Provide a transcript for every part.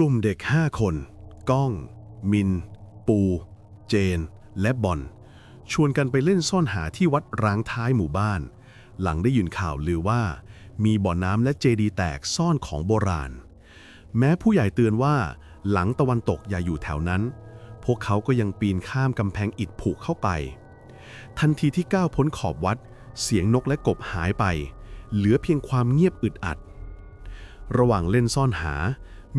กลุ่มเด็กห้าคน ก้อง มิน ปู เจน และบอลชวนกันไปเล่นซ่อนหาที่วัดร้างท้ายหมู่บ้าน หลังได้ยินข่าวลือว่า มีบ่อน้ำและเจดีแตกซ่อนของโบราณ แม้ผู้ใหญ่เตือนว่า หลังตะวันตกอย่าอยู่แถวนั้น พวกเขาก็ยังปีนข้ามกำแพงอิฐผุเข้าไป ทันทีที่ก้าวพ้นขอบวัด เสียงนกและกบหายไป เหลือเพียงความเงียบอึดอัด ระหว่างเล่นซ่อนหา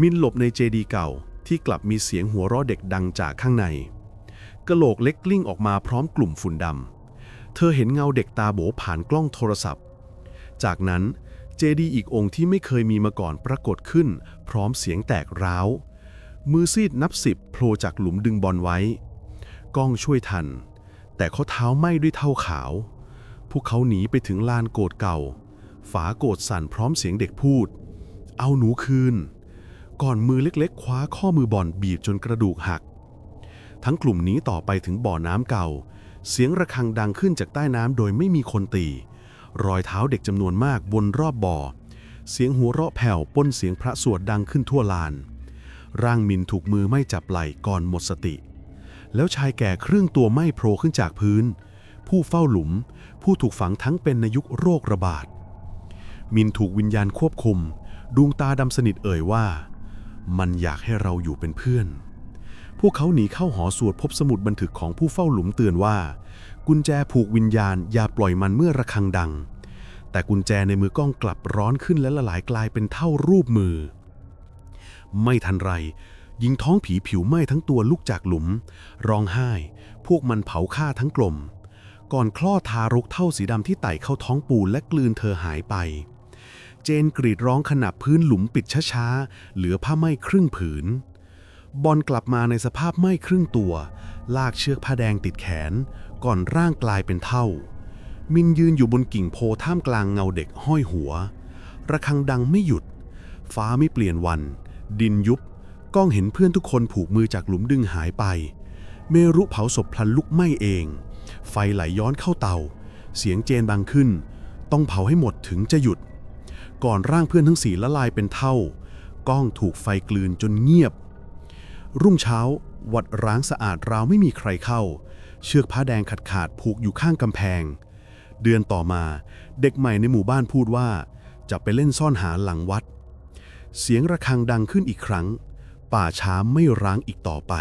มินหลบในเจดีเก่าที่กลับมีเสียงหัวเราะเด็กดังจากข้างในกระโหลกเล็กกลิ้งออกมาพร้อมกลุ่มฝุ่นดำ เธอเห็นเงาเด็กตาโบผ่านกล้องโทรศัพท์ จากนั้นเจดีอีกองค์ที่ไม่เคยมีมาก่อนปรากฏขึ้น พร้อมเสียงแตกร้าว มือซีดนับสิบโผล่จากหลุมดึงบอลไว้ กล้องช่วยทัน แต่ข้อเท้าไหม้ด้วยเท่าขาว พวกเขาหนีไปถึงลานโกดเก่า ฝาโกดสั่นพร้อมเสียงเด็กพูด เอาหนูคืน ก่อนมือเล็กๆ คว้าข้อมือบอลบีบจนกระดูกหัก ทั้งกลุ่มหนี้ต่อไปถึงบ่อน้ำเก่า เสียงระฆังดังขึ้นจากใต้น้ำโดยไม่มีคนตี รอยเท้าเด็กจำนวนมากบนรอบบ่อ เสียงหัวเราะแผ่วปนเสียงพระสวดดังขึ้นทั่วลาน ร่างมินถูกมือไม่จับไหล่ก่อนหมดสติ แล้วชายแก่ครึ่งตัวไม่โผล่ขึ้นจากพื้น ผู้เฝ้าหลุม ผู้ถูกฝังทั้งเป็นในยุคโรคระบาด มินถูกวิญญาณควบคุม ดวงตาดำสนิทเอ่ยว่า มันอยากให้เราอยู่เป็นเพื่อน พวกเขาหนีเข้าหอสวดพบสมุดบันทึกของผู้เฝ้าหลุมเตือนว่า กุญแจผูกวิญญาณอย่าปล่อยมันเมื่อระฆังดัง แต่กุญแจในมือกล้องกลับร้อนขึ้นและละลายกลายเป็นเท่ารูปมือ ไม่ทันไรหญิงท้องผีผิวไหม้ทั้งตัวลุกจากหลุม ร้องไห้ พวกมันเผาฆ่าทั้งกลม ก่อนคลอดทารกเท่าสีดำที่ไต่เข้าท้องปูและกลืนเธอหายไป จนกรีดร้องขนับพื้นหลุมปิดช้าๆ เหลือผ้าไหมครึ่งผืน บอลกลับมาในสภาพไหมครึ่งตัว ลากเชือกผ้าแดงติดแขน ก่อนร่างกลายเป็นเท่า มินยืนอยู่บนกิ่งโพท่ามกลางเงาเด็กห้อยหัว ระฆังดังไม่หยุด ฟ้าไม่เปลี่ยนวัน ดินยุบ ก้องเห็นเพื่อนทุกคนผูกมือจากหลุมดึงหายไป เมรุเผาศพพลันลุกไหม้เอง ไฟไหลย้อนเข้าเตา เสียงเจนบังขึ้น ต้องเผาให้หมดถึงจะหยุด ก่อนร่างเพื่อนทั้งสี่ละลายเป็นเท่า ก้องถูกไฟกลืนจนเงียบ รุ่งเช้า วัดร้างสะอาดราวไม่มีใครเข้า เชือกผ้าแดงขาดขาดๆผูกอยู่ข้างกำแพง เดือนต่อมาเด็กใหม่ในหมู่บ้านพูดว่า จะไปเล่นซ่อนหาหลังวัด เสียงระฆังดังขึ้นอีกครั้ง ป่าช้าไม่ร้างอีกต่อไป